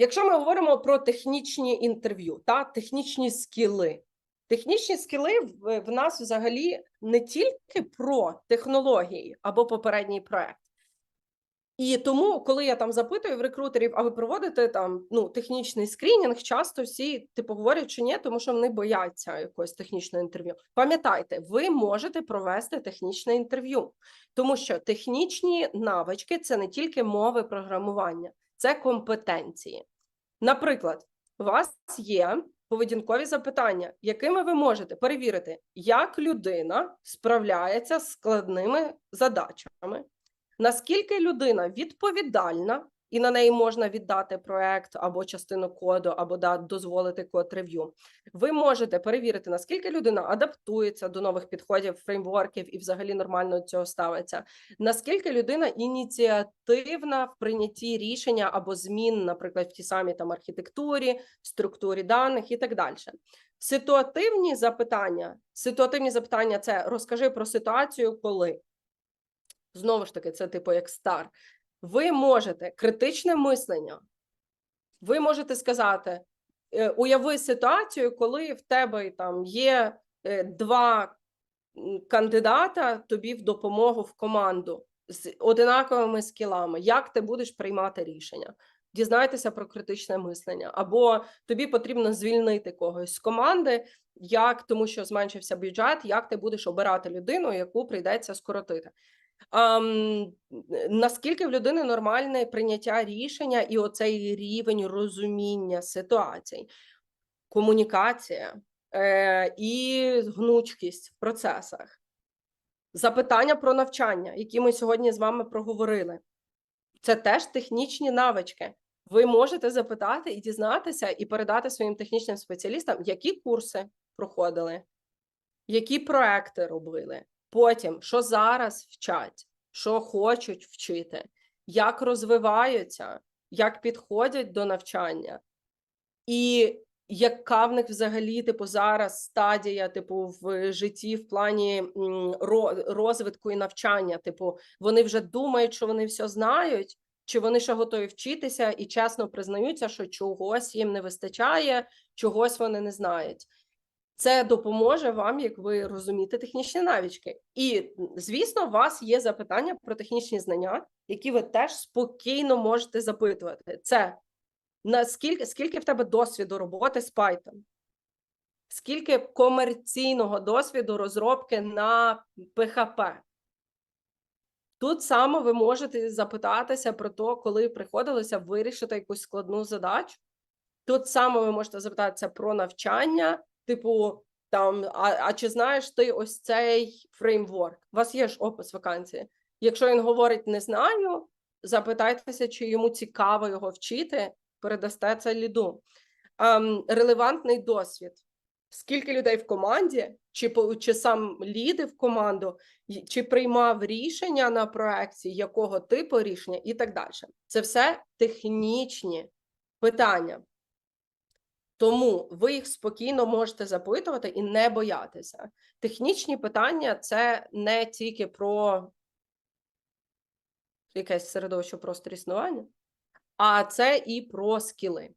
Якщо ми говоримо про технічні інтерв'ю та технічні скіли, технічні скіли в, в нас взагалі не тільки про технології або попередній проект. І тому, коли я там запитую в рекрутерів, а ви проводите там ну технічний скринінг, часто всі типу говорять, що ні, тому що вони бояться якогось технічного інтерв'ю. Пам'ятайте, ви можете провести технічне інтерв'ю, тому що технічні навички це не тільки мови програмування, це компетенції. Наприклад, у вас є поведінкові запитання, якими ви можете перевірити, як людина справляється з складними задачами, наскільки людина відповідальна, і на неї можна віддати проект або частину коду, або да, дозволити код рев'ю. Ви можете перевірити, наскільки людина адаптується до нових підходів, фреймворків і взагалі нормально до цього ставиться. Наскільки людина ініціативна в прийнятті рішення або змін, наприклад, в тій самій там архітектурі, структурі даних і так далі. Ситуативні запитання. Ситуативні запитання це розкажи про ситуацію, коли. Знову ж таки, це типу як стар. Ви можете критичне мислення. Ви можете сказати: е, уяви ситуацію, коли в тебе там є е, два кандидата тобі в допомогу в команду з одинаковими скілами. Як ти будеш приймати рішення? Дізнайтеся про критичне мислення, або тобі потрібно звільнити когось з команди, як тому, що зменшився бюджет, як ти будеш обирати людину, яку прийдеться скоротити. Наскільки в людини нормальне прийняття рішення і оцей рівень розуміння ситуацій, комунікація е, і гнучкість в процесах, запитання про навчання, які ми сьогодні з вами проговорили, це теж технічні навички. Ви можете запитати і дізнатися, і передати своїм технічним спеціалістам, які курси проходили, які проекти робили. Потім, що зараз вчать, що хочуть вчити, як розвиваються, як підходять до навчання, і яка в них взагалі, типу, зараз стадія, типу, в житті в плані розвитку і навчання. Типу, вони вже думають, що вони все знають, чи вони ще готові вчитися і чесно признаються, що чогось їм не вистачає, чогось вони не знають. Це допоможе вам, як ви розумієте технічні навички. І, звісно, у вас є запитання про технічні знання, які ви теж спокійно можете запитувати. Це наскільки скільки в тебе досвіду роботи з Python? Скільки комерційного досвіду розробки на PHP? Тут саме ви можете запитатися про те, коли приходилося вирішити якусь складну задачу. Тут саме ви можете запитатися про навчання, типу, там, а, а чи знаєш ти ось цей фреймворк? У вас є ж опис вакансії. Якщо він говорить не знаю, запитайтеся, чи йому цікаво його вчити, передасте це ліду. Ем, релевантний досвід. Скільки людей в команді, чи, чи сам ліди в команду, чи приймав рішення на проекті, якого типу рішення, і так далі. Це все технічні питання. Тому ви їх спокійно можете запитувати і не боятися. Технічні питання це не тільки про якесь середовище просто існування, а це і про скіли.